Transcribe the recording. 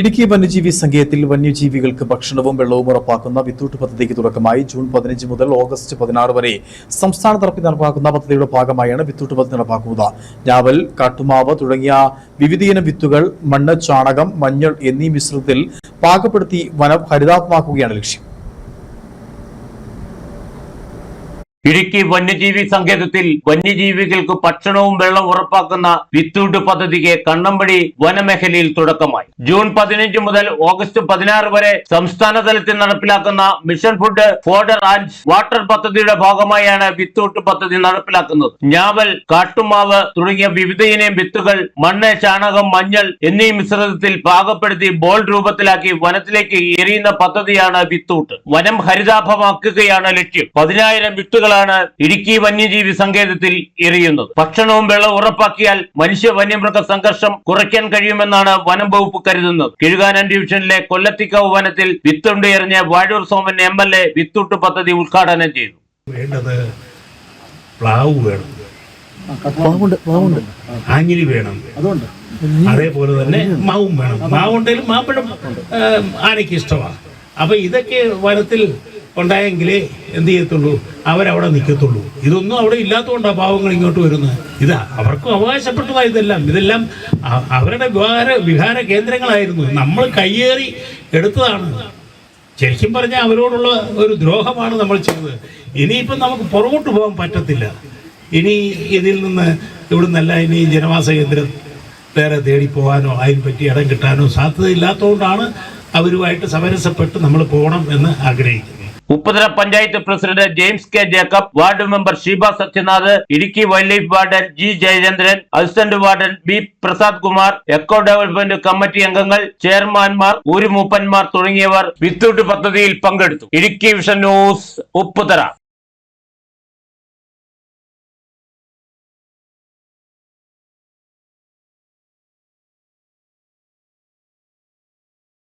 ഇടുക്കി വന്യജീവി സങ്കേതത്തിൽ വന്യജീവികൾക്ക് ഭക്ഷണവും വെള്ളവും ഉറപ്പാക്കുന്ന വിത്തൂട്ട് പദ്ധതിക്ക് തുടക്കമായി ജൂൺ പതിനഞ്ച് മുതൽ ഓഗസ്റ്റ് പതിനാറ് വരെ സംസ്ഥാന തറപ്പിൽ നടപ്പാക്കുന്ന പദ്ധതിയുടെ ഭാഗമായാണ് വിത്തൂട്ട് പദ്ധതി നടപ്പാക്കുന്നത്. ഞാവൽ കാട്ടുമാവ് തുടങ്ങിയ വിവിധയിനം വിത്തുകൾ മണ്ണ് ചാണകം മഞ്ഞൾ എന്നീ മിശ്രിതത്തിൽ പാകപ്പെടുത്തി വനം ഹരിതാപമാക്കുകയാണ് ലക്ഷ്യം. ഇടുക്കി വന്യജീവി സങ്കേതത്തിൽ വന്യജീവികൾക്ക് ഭക്ഷണവും വെള്ളം ഉറപ്പാക്കുന്ന വിത്തൂട്ട് പദ്ധതിക്ക് കണ്ണമ്പടി വനമേഖലയിൽ തുടക്കമായി. ജൂൺ പതിനഞ്ച് മുതൽ ഓഗസ്റ്റ് പതിനാറ് വരെ സംസ്ഥാന തലത്തിൽ നടപ്പിലാക്കുന്ന mission food fodder and water പദ്ധതിയുടെ ഭാഗമായാണ് വിത്തൂട്ട് പദ്ധതി നടപ്പിലാക്കുന്നത്. ഞാവൽ കാട്ടുമാവ് തുടങ്ങിയ വിവിധയിനം വിത്തുകൾ മണ്ണ് ചാണകം മഞ്ഞൾ എന്നീ മിശ്രിതത്തിൽ പാകപ്പെടുത്തി ബോൾ രൂപത്തിലാക്കി വനത്തിലേക്ക് എറിയുന്ന പദ്ധതിയാണ് വിത്തൂട്ട്. വനം ഹരിതാഭമാക്കുകയാണ് ലക്ഷ്യം. പതിനായിരം വിത്തുകളാണ് ഇടുക്കി വന്യജീവി സങ്കേതത്തിൽ എറിയുന്നത്. ഭക്ഷണവും വെള്ളവും ഉറപ്പാക്കിയാൽ മനുഷ്യ വന്യമൃഗ സംഘർഷം കുറയ്ക്കാൻ കഴിയുമെന്നാണ് വനം വകുപ്പ് കരുതുന്നത്. കിഴുകാനൻ ഡിവിഷനിലെ കൊല്ലത്തിക്കാവ് വനത്തിൽ വിത്തുണ്ട് എറിഞ്ഞ Vazhoor Soman M L A വിത്തുട്ട് പദ്ധതി ഉദ്ഘാടനം ചെയ്തു. വേണ്ടത് പ്ലാവ് വേണം. ആഞ്ഞിലി വേണം. അതേപോലെ തന്നെ മാവും വേണം. മാവുണ്ടെങ്കിലും മാപ്പിടം ആനയ്ക്ക് ഇഷ്ടമാണ്. അപ്പൊ ഇതൊക്കെ വനത്തിൽ ഉണ്ടായെങ്കിലേ എന്ത് ചെയ്യത്തുള്ളൂ? അവരവിടെ നിൽക്കത്തുള്ളൂ. ഇതൊന്നും അവിടെ ഇല്ലാത്തതുകൊണ്ടാണ് പാവങ്ങൾ ഇങ്ങോട്ട് വരുന്നത്. ഇതാ അവർക്കും അവകാശപ്പെട്ടതാണ് ഇതെല്ലാം. ഇതെല്ലാം അവരുടെ വിഹാര വിഹാര കേന്ദ്രങ്ങളായിരുന്നു. നമ്മൾ കയ്യേറി എടുത്തതാണ്. ശരിക്കും പറഞ്ഞാൽ അവരോടുള്ള ഒരു ദ്രോഹമാണ് നമ്മൾ ചെയ്തത്. ഇനിയിപ്പം നമുക്ക് പുറകോട്ട് പോകാൻ പറ്റത്തില്ല. ഇനി ഇതിൽ നിന്ന് ഇവിടുന്നല്ല ഇനി ജനവാസ കേന്ദ്രം വേറെ തേടി പോകാനോ അതിന് പറ്റി ഇടം കിട്ടാനോ സാധ്യതയില്ലാത്തതുകൊണ്ടാണ് അവരുമായിട്ട് സമരസപ്പെട്ട് നമ്മൾ പോകണം എന്ന് ആഗ്രഹിക്കുന്നത്. Upputhala panchayat president James K Jacob ward member Sheeba Sathyanath Idukki wildlife warden G Jayachandran assistant warden B Prasad Kumar eco development committee അംഗങ്ങൾ ചെയർമാൻമാർ ഊരുമൂപ്പന്മാർ തുടങ്ങിയവർ വിത്തൂട്ട് പദ്ധതിയിൽ പങ്കെടുത്തു. Idukki vision news Upputhala